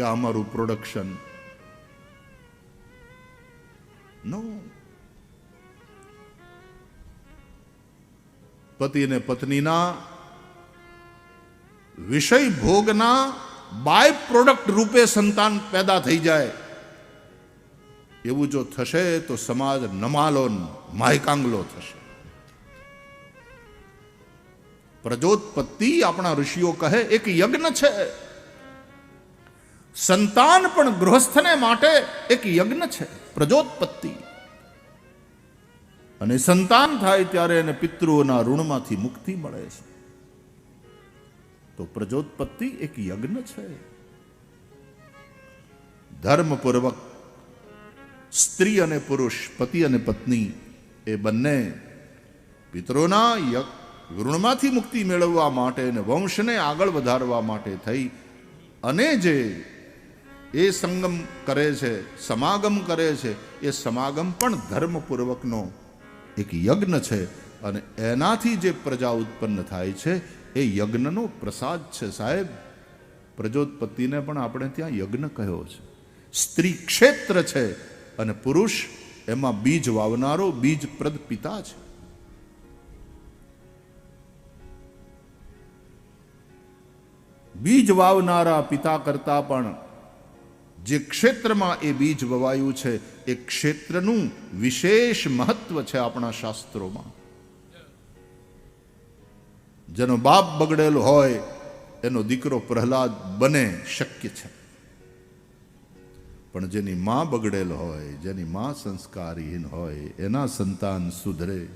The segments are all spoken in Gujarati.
કે આ અમારું પ્રોડક્શન નો પતિ અને પત્નીના વિષય ભોગના બાય પ્રોડક્ટ રૂપે સંતાન પેદા થઈ જાય. એવું જો થશે તો સમાજ નમાલો માયકાંગલો થશે. પ્રજોત્પત્તિ આપણા ઋષિઓ કહે, એક યજ્ઞ છે. સંતાન પણ ગૃહસ્થને માટે એક યજ્ઞ છે, પ્રજોત્પત્તિ. અને સંતાન થાય ત્યારે એને પિતૃઓના ઋણમાંથી મુક્તિ મળે છે. તો પ્રજોત્પત્તિ એક યજ્ઞ છે. ધર્મપૂર્વક સ્ત્રી અને પુરુષ, પતિ અને પત્ની, એ બંને પિતરોના ઋણમાંથી મુક્તિ મેળવવા માટે અને વંશને આગળ વધારવા માટે થઈ. અને જે એ સંગમ કરે છે, સમાગમ કરે છે, એ સમાગમ પણ ધર્મપૂર્વકનો એક યજ્ઞ છે અને એનાથી જે પ્રજા ઉત્પન્ન થાય છે, એ યજ્ઞનો પ્રસાદ છે સાહેબ. પ્રજોત્પત્તિને પણ આપણે ત્યાં યજ્ઞ કહ્યો છે. સ્ત્રી ક્ષેત્ર છે અને પુરુષ એમાં બીજ વાવનારો બીજપ્રદ પિતા છે. બીજ વાવનારા પિતા કરતા પણ જે ક્ષેત્રમાં એ બીજ વવાયું છે, એ ક્ષેત્રનું વિશેષ મહત્વ છે આપણા શાસ્ત્રોમાં. જેનો બાપ બગડેલો હોય, એનો દીકરો પ્રહલાદ બને શક્ય છે. પણ જેની માં બગડેલ હોય, જેની માં સંસ્કારહીન હોય, એના સંતાન સુધરે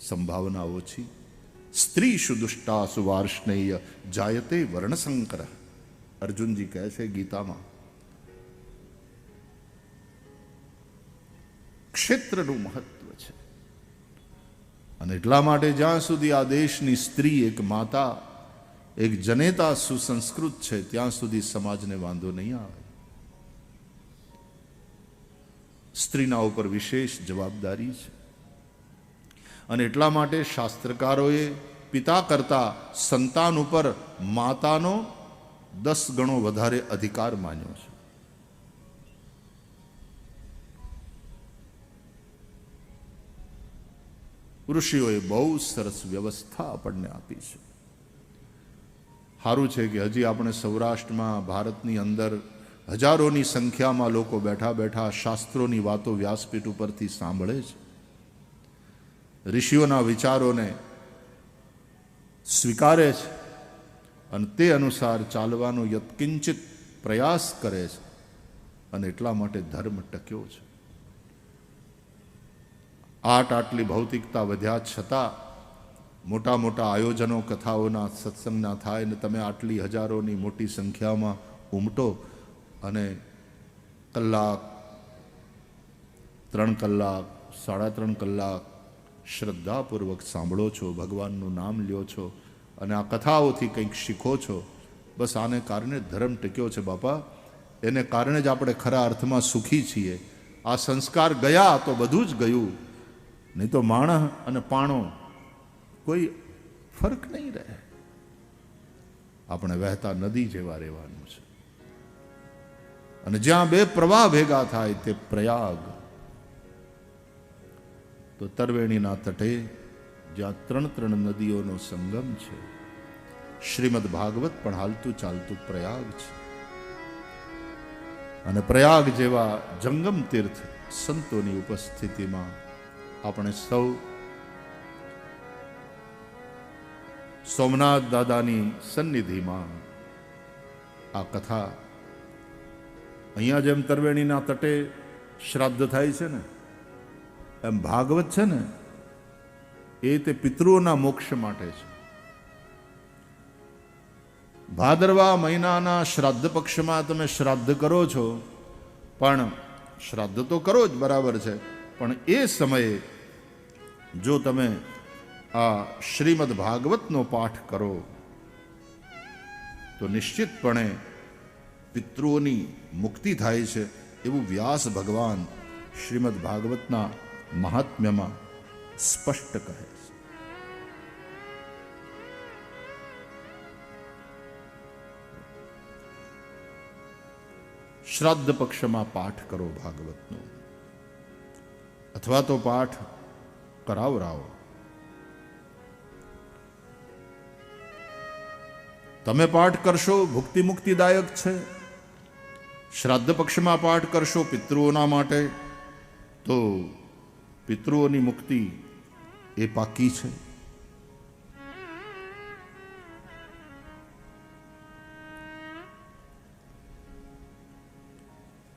સંભાવના ઓછી. સ્ત્રી સુદુષ્ટા સુવાર્ષ્ણેય જાયતે વર્ણશંકર. અર્જુનજી કહે છે ગીતામાં, ક્ષેત્રનું મહત્વ છે. અને એટલા માટે જ્યાં સુધી આ દેશની સ્ત્રી એક માતા, એક જનેતા સુસંસ્કૃત છે, ત્યાં સુધી સમાજને વાંધો નહીં આવે. સ્ત્રીના ઉપર વિશેષ જવાબદારી છે. અને એટલા માટે શાસ્ત્રકારોએ પિતા કરતા સંતાન ઉપર માતાનો દસ ગણો વધારે અધિકાર માન્યો છે. ઋષિઓએ બહુ સરસ વ્યવસ્થા આપણને આપી છે. સારું છે કે હજી આપણે સૌરાષ્ટ્રમાં, ભારતની અંદર હજારોની સંખ્યામાં લોકો બેઠા બેઠા શાસ્ત્રોની વાતો વ્યાસપીઠ ઉપરથી સાંભળે છે. ઋષિઓના વિચારોને સ્વીકારે છે. અને તે અનુસાર ચાલવાનો યત્કિંચિત પ્રયાસ કરે છે. અને એટલા માટે ધર્મ ટક્યો છે. આટ આટલી ભૌતિકતા વધ્યા છતાં મોટા મોટા આયોજનો, કથાઓના સત્સંગના થાય ને તમે આટલી હજારોની મોટી સંખ્યામાં ઉમટો અને કલાક, ત્રણ કલાક, સાડા ત્રણ કલાક શ્રદ્ધાપૂર્વક સાંભળો છો, ભગવાનનું નામ લ્યો છો અને આ કથાઓથી કંઈક શીખો છો, બસ આને કારણે ધર્મ ટક્યો છે બાપા. એને કારણે જ આપણે ખરા અર્થમાં સુખી છીએ. આ સંસ્કાર ગયા તો બધું જ ગયું. નહીં તો માણસ અને પાણો કોઈ ફરક નહીં રહે. આપણે વહેતા નદી જેવા રહેવાનું છે. અને જ્યાં બે પ્રવાહ ભેગા થાય તે પ્રયાગ. તો તરવેણીના તટે જ્યાં ત્રણ ત્રણ નદીઓનો સંગમ છે. શ્રીમદ ભાગવત પણ હાલતું ચાલતું પ્રયાગ છે. અને પ્રયાગ જેવા જંગમ તીર્થ સંતોની ઉપસ્થિતિમાં આપણે સૌ સોમનાથ દાદાની સન્નિધિમાં આ કથા અહીંયા જેમ તરવેણીના તટે શ્રાદ્ધ થાય છે ને, એમ ભાગવત છે ને એ તે પિતૃઓના મોક્ષ માટે છે. ભાદરવા મહિનાના શ્રાદ્ધ પક્ષમાં તમે શ્રાદ્ધ કરો છો, પણ શ્રાદ્ધ તો કરો જ બરાબર છે, પણ એ સમયે જો તમે આ શ્રીમદ ભાગવતનો પાઠ કરો, તો નિશ્ચિતપણે પિતૃઓની મુક્તિ થાય છે એવું વ્યાસ ભગવાન શ્રીમદ ભાગવતના મહાત્મ્યમાં સ્પષ્ટ કહે શ્રાદ્ધ પક્ષમાં પાઠ કરો ભાગવતનો. અથવા તો પાઠ કરાવરાવો તમે પાઠ કરશો ભુક્તિ મુક્તિદાયક છે. શ્રાદ્ધ પક્ષમાં પાઠ કરશો પિતૃઓના માટે, તો પિતૃઓની મુક્તિ એ પાકી છે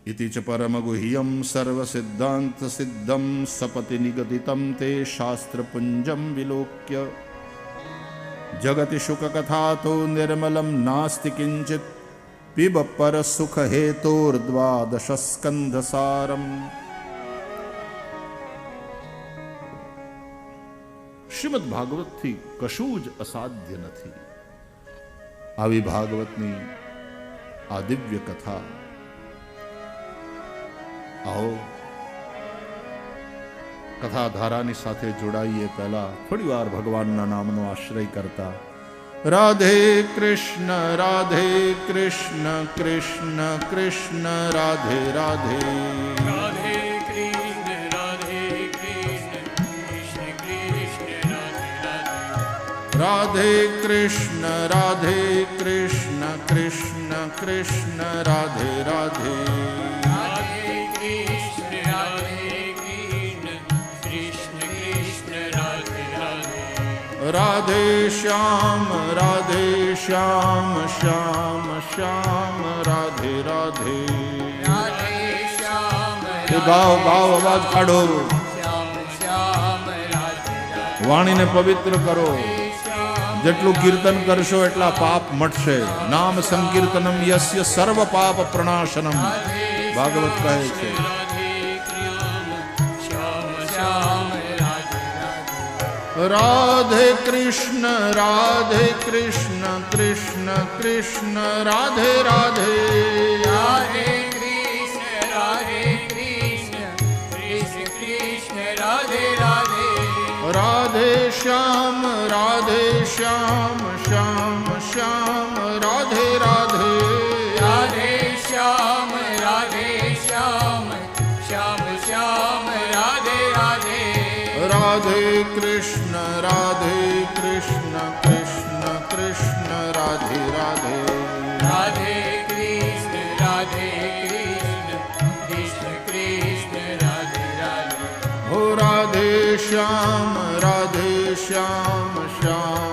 इति च परमगुह्यं सर्वसिद्धान्तसिद्धं सपति निगदितं ते शास्त्रपुञ्जं विलोक्य जगति शुककथातो निर्मलं नास्ति किञ्चित् पिब परसुखहेतोर्द्वादशस्कन्धसारम् શ્રીમદ ભાગવતથી કશું જ અસાધ્ય નથી. આવી ભાગવતની આ દિવ્ય કથા. આવો. કથાધારાની સાથે જોડાઈએ પહેલા થોડી વાર ભગવાનના નામનો આશ્રય કરતા. રાધે કૃષ્ણ રાધે કૃષ્ણ કૃષ્ણ કૃષ્ણ, રાધે રાધે. राधे રાધે કૃષ્ણ રાધે કૃષ્ણ કૃષ્ણ કૃષ્ણ રાધે રાધે राधे कृष्ण राधे कृष्ण कृष्ण कृष्ण राधे राधे રાધે શ્યામ રાધે શ્યામ શ્યામ શ્યામ રાધે રાધે राधे श्याम એ ગાઓ ગાઓ અવાજ કાઢો श्याम श्याम राधे राधे વાણીને પવિત્ર કરો श्याम જેટલું કીર્તન કરશો એટલા પાપ મટશે. નામ સંકીર્તનમ યસ્ય સર્વ પાપ પ્રણાશનમ. ભાગવત કહે છે. રાધે કૃષ્ણ રાધે કૃષ્ણ કૃષ્ણ કૃષ્ણ રાધે રાધે. રાધે કૃષ્ણ રાધે કૃષ્ણ કૃષ્ણ કૃષ્ણ રાધે રાધે. રાધે શ્યામ. શ્યામ શ્યામ શ્યામ રાધે રાધે રાધે શ્યામ રાધે શ્યામ શ્યામ શ્યામ રાધે રાધે રાધે કૃષ્ણ રાધે કૃષ્ણ કૃષ્ણ કૃષ્ણ રાધે રાધે રાધે કૃષ્ણ રાધે કૃષ્ણ કૃષ્ણ કૃષ્ણ રાધે રાધે હો રાધે શ્યામ રાધે શ્યામ શ્યામ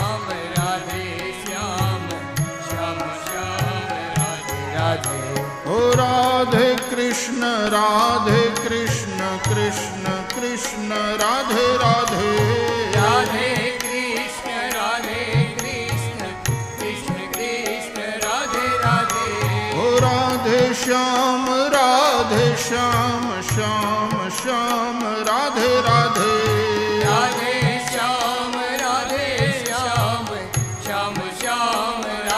કૃષ્ણ રાધે કૃષ્ણ કૃષ્ણ કૃષ્ણ રાધે રાધે. રાધે કૃષ્ણ રાધે કૃષ્ણ કૃષ્ણ કૃષ્ણ રાધે રાધે. હો રાધે શ્યામ રાધે શ્યામ શ્યામ શ્યામ રાધે રાધે.